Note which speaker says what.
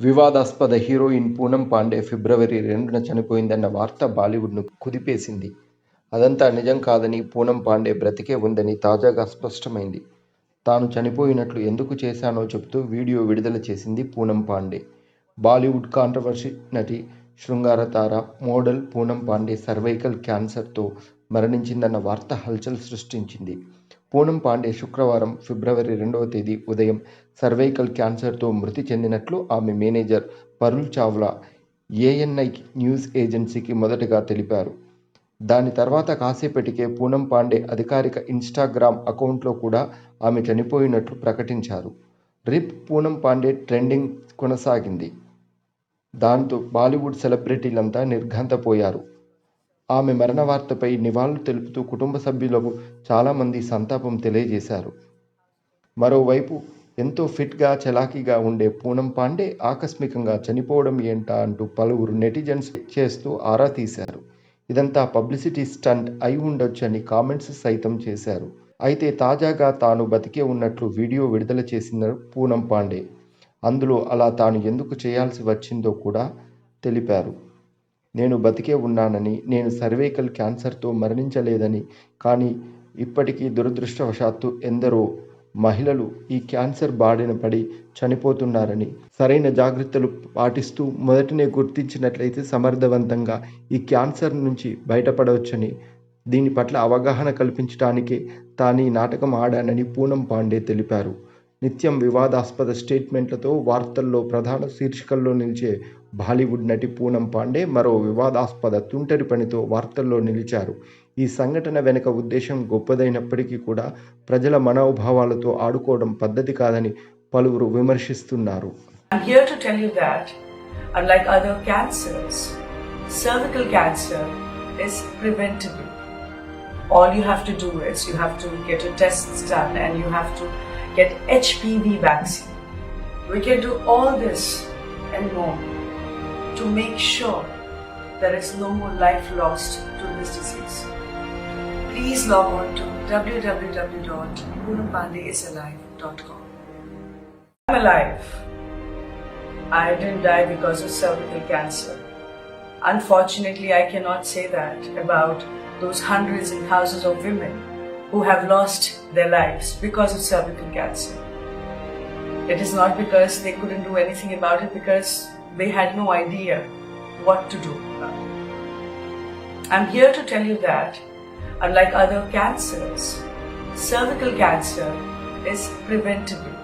Speaker 1: వివాదాస్పద హీరోయిన్ పూనం పాండే ఫిబ్రవరి రెండున చనిపోయిందన్న వార్త బాలీవుడ్ను కుదిపేసింది. అదంతా నిజం కాదని పూనం పాండే బ్రతికే ఉందని తాజాగా స్పష్టమైంది. తాను చనిపోయినట్లు ఎందుకు చేశానో చెబుతూ వీడియో విడుదల చేసింది పూనం పాండే. బాలీవుడ్ కాంట్రవర్సీ నటి శృంగార తార మోడల్ పూనం పాండే సర్వైకల్ క్యాన్సర్తో మరణించిందన్న వార్త హల్చల్ సృష్టించింది. పూనం పాండే శుక్రవారం ఫిబ్రవరి రెండవ తేదీ ఉదయం సర్వైకల్ క్యాన్సర్తో మృతి చెందినట్లు ఆమె manager Parul Chawla ANI news ఏజెన్సీకి మొదటగా తెలిపారు. దాని తర్వాత కాసేపటికే పూనం పాండే అధికారిక ఇన్స్టాగ్రామ్ అకౌంట్లో కూడా ఆమె చనిపోయినట్లు ప్రకటించారు. రిప్ పూనం పాండే ట్రెండింగ్ కొనసాగింది. దాంతో బాలీవుడ్ సెలబ్రిటీలంతా నిర్ఘంతపోయారు. ఆమె మరణ వార్తపై నివాళులు తెలుపుతూ కుటుంబ సభ్యులకు చాలామంది సంతాపం తెలియజేశారు. మరోవైపు ఎంతో ఫిట్గా చలాకీగా ఉండే పూనం పాండే ఆకస్మికంగా చనిపోవడం ఏంటా అంటూ పలువురు నెటిజన్స్ చేస్తూ ఆరా తీశారు. ఇదంతా పబ్లిసిటీ స్టంట్ అయి ఉండొచ్చని కామెంట్స్ సైతం చేశారు. అయితే తాజాగా తాను బతికే ఉన్నట్లు వీడియో విడుదల చేసిన పూనం పాండే. అందులో అలా తాను ఎందుకు చేయాల్సి వచ్చిందో కూడా తెలిపారు. నేను బతికే ఉన్నానని నేను సర్వైకల్ క్యాన్సర్తో మరణించలేదని కానీ ఇప్పటికీ దురదృష్టవశాత్తు ఎందరో మహిళలు ఈ క్యాన్సర్ బారిన పడి చనిపోతున్నారని సరైన జాగ్రత్తలు పాటిస్తూ మొదటనే గుర్తించినట్లయితే సమర్థవంతంగా ఈ క్యాన్సర్ నుంచి బయటపడవచ్చని దీని పట్ల అవగాహన కల్పించడానికే తాను ఈ నాటకం ఆడానని పూనం పాండే తెలిపారు. నిత్యం వివాదాస్పద స్టేట్మెంట్లతో వార్తల్లో ప్రధాన శీర్షికల్లో నిలిచే బాలీవుడ్ నటి పూనం పాండే మరో వివాదాస్పద తుంటరి పనితో వార్తల్లో నిలిచారు ఈ సంఘటన వెనుక ఉద్దేశం గొప్పదైనప్పటికీ కూడా ప్రజల మనోభావాలతో ఆడుకోవడం పద్ధతి కాదని పలువురు విమర్శిస్తున్నారు
Speaker 2: unlike other cancers, cervical cancer is preventable. All you have to do is you have to get your tests done and you have to get HPV vaccine. We can do all this and more to make sure there is no more life lost to this disease. Please log on to www.poonampandeisalive.com. I'm alive. I didn't die because of cervical cancer. Unfortunately, I cannot say that about those hundreds and thousands of women who have lost their lives because of cervical cancer. It is not because they couldn't do anything about it, because they had no idea what to do. I'm here to tell you that, unlike other cancers, cervical cancer is preventable.